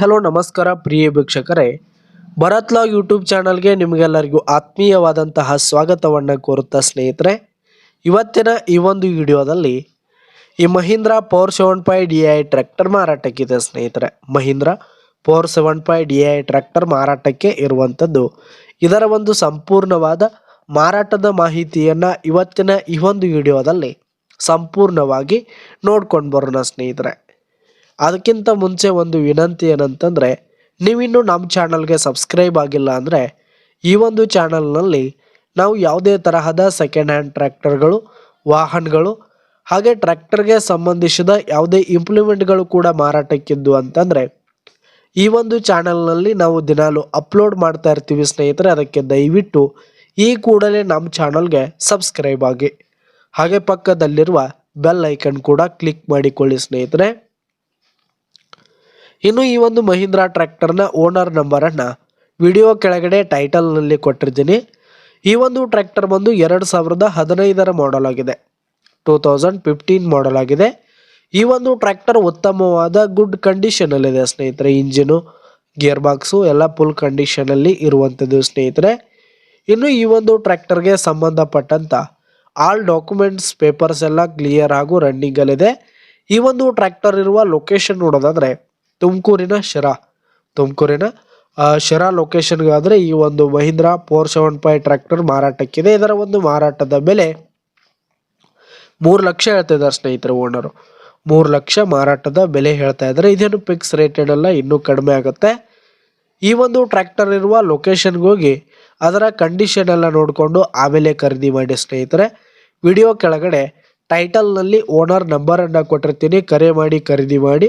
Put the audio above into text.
Hello, ನಮಸ್ಕಾರ ಪ್ರಿಯ ವೀಕ್ಷಕರೇ. Bharat log YouTube ಚಾನಲ್ಗೆ ನಿಮಗೆಲ್ಲರಿಗೂ ಆತ್ಮೀಯವಾದಂತಹ ಸ್ವಾಗತವನ್ನು ಕೋರುತ್ತಾ ಸ್ನೇಹಿತರೆ. ಇವತ್ತಿನ ಈ ಒಂದು ವಿಡಿಯೋದಲ್ಲಿ ಈ Mahindra power seven five D I tractor ಮಾರಾಟಕ್ಕಿದೆ ಸ್ನೇಹಿತರೆ. Mahindra power seven five D I tractor ಮಾರಾಟಕ್ಕೆ ಇರುವಂಥದ್ದು. ಇದರ ಒಂದು ಸಂಪೂರ್ಣವಾದ ಮಾರಾಟದ ಮಾಹಿತಿಯನ್ನು ಇವತ್ತಿನ ಈ ಒಂದು ವಿಡಿಯೋದಲ್ಲಿ ಸಂಪೂರ್ಣವಾಗಿ ನೋಡ್ಕೊಂಡು ಬರೋಣ ಸ್ನೇಹಿತರೆ. ಅದಕ್ಕಿಂತ ಮುಂಚೆ ಒಂದು ವಿನಂತಿ ಏನಂತಂದರೆ, ನೀವಿನ್ನೂ ನಮ್ಮ ಚಾನಲ್ಗೆ ಸಬ್ಸ್ಕ್ರೈಬ್ ಆಗಿಲ್ಲ ಅಂದರೆ, ಈ ಒಂದು ಚಾನಲ್ನಲ್ಲಿ ನಾವು ಯಾವುದೇ ತರಹದ ಸೆಕೆಂಡ್ ಹ್ಯಾಂಡ್ ಟ್ರ್ಯಾಕ್ಟರ್ಗಳು, ವಾಹನಗಳು, ಹಾಗೆ ಟ್ರ್ಯಾಕ್ಟರ್ಗೆ ಸಂಬಂಧಿಸಿದ ಯಾವುದೇ ಇಂಪ್ಲಿಮೆಂಟ್ಗಳು ಕೂಡ ಮಾರಾಟಕ್ಕಿದ್ದು ಅಂತಂದರೆ, ಈ ಒಂದು ಚಾನಲ್ನಲ್ಲಿ ನಾವು ದಿನಾಲು ಅಪ್ಲೋಡ್ ಮಾಡ್ತಾ ಇರ್ತೀವಿ ಸ್ನೇಹಿತರೆ, ಅದಕ್ಕೆ ದಯವಿಟ್ಟು ಈ ಕೂಡಲೇ ನಮ್ಮ ಚಾನಲ್ಗೆ ಸಬ್ಸ್ಕ್ರೈಬ್ ಆಗಿ, ಹಾಗೆ ಪಕ್ಕದಲ್ಲಿರುವ ಬೆಲ್ ಐಕನ್ ಕೂಡ ಕ್ಲಿಕ್ ಮಾಡಿಕೊಳ್ಳಿ ಸ್ನೇಹಿತರೆ. ಇನ್ನು ಈ ಒಂದು ಮಹೀಂದ್ರಾ ಟ್ರ್ಯಾಕ್ಟರ್ನ ಓನರ್ ನಂಬರನ್ನು ವಿಡಿಯೋ ಕೆಳಗಡೆ ಟೈಟಲ್ನಲ್ಲಿ ಕೊಟ್ಟಿರ್ತೀನಿ. ಈ ಒಂದು ಟ್ರ್ಯಾಕ್ಟರ್ ಬಂದು ಎರಡು ಸಾವಿರದ ಹದಿನೈದರ ಮಾಡಲ್ ಆಗಿದೆ. ಟೂ ತೌಸಂಡ್ ಫಿಫ್ಟೀನ್ ಮಾಡಲ್ ಆಗಿದೆ. ಈ ಒಂದು ಟ್ರ್ಯಾಕ್ಟರ್ ಉತ್ತಮವಾದ ಗುಡ್ ಕಂಡೀಷನಲ್ಲಿದೆ ಸ್ನೇಹಿತರೆ. ಇಂಜಿನು ಗೇರ್ ಬಾಕ್ಸು ಎಲ್ಲ ಫುಲ್ ಕಂಡೀಷನಲ್ಲಿ ಇರುವಂಥದ್ದು ಸ್ನೇಹಿತರೆ. ಇನ್ನು ಈ ಒಂದು ಟ್ರ್ಯಾಕ್ಟರ್ಗೆ ಸಂಬಂಧಪಟ್ಟಂಥ ಆಲ್ ಡಾಕ್ಯುಮೆಂಟ್ಸ್ ಪೇಪರ್ಸ್ ಎಲ್ಲ ಕ್ಲಿಯರ್ ಆಗು ರನ್ನಿಂಗಲ್ಲಿದೆ ಈ ಒಂದು ಟ್ರ್ಯಾಕ್ಟರ್ ಇರುವ ಲೊಕೇಶನ್ ನೋಡೋದಾದ್ರೆ ತುಮಕೂರಿನ ಶಿರಾ. ತುಮಕೂರಿನ ಶರಾ ಲೊಕೇಶನ್ಗಾದರೆ ಈ ಒಂದು Mahindra four seven five tractor ಮಾರಾಟಕ್ಕಿದೆ. ಇದರ ಒಂದು ಮಾರಾಟದ ಬೆಲೆ ಮೂರು ಲಕ್ಷ ಹೇಳ್ತಾ ಇದ್ದಾರೆ ಸ್ನೇಹಿತರೆ, ಓನರು. ಮೂರು ಲಕ್ಷ ಮಾರಾಟದ ಬೆಲೆ ಹೇಳ್ತಾ ಇದ್ದಾರೆ. ಇದೇನು ಫಿಕ್ಸ್ ರೇಟೆಡ್ ಅಲ್ಲ, ಇನ್ನೂ ಕಡಿಮೆ ಆಗುತ್ತೆ. ಈ ಒಂದು ಟ್ರ್ಯಾಕ್ಟರ್ ಇರುವ ಲೊಕೇಶನ್ಗೆ ಹೋಗಿ ಅದರ ಕಂಡೀಷನ್ ಎಲ್ಲ ನೋಡಿಕೊಂಡು ಆಮೇಲೆ ಖರೀದಿ ಮಾಡಿ ಸ್ನೇಹಿತರೆ. ವಿಡಿಯೋ ಕೆಳಗಡೆ ಟೈಟಲ್ನಲ್ಲಿ ಓನರ್ ನಂಬರನ್ನು ಕೊಟ್ಟಿರ್ತೀನಿ. ಕರೆ ಮಾಡಿ, ಖರೀದಿ ಮಾಡಿ.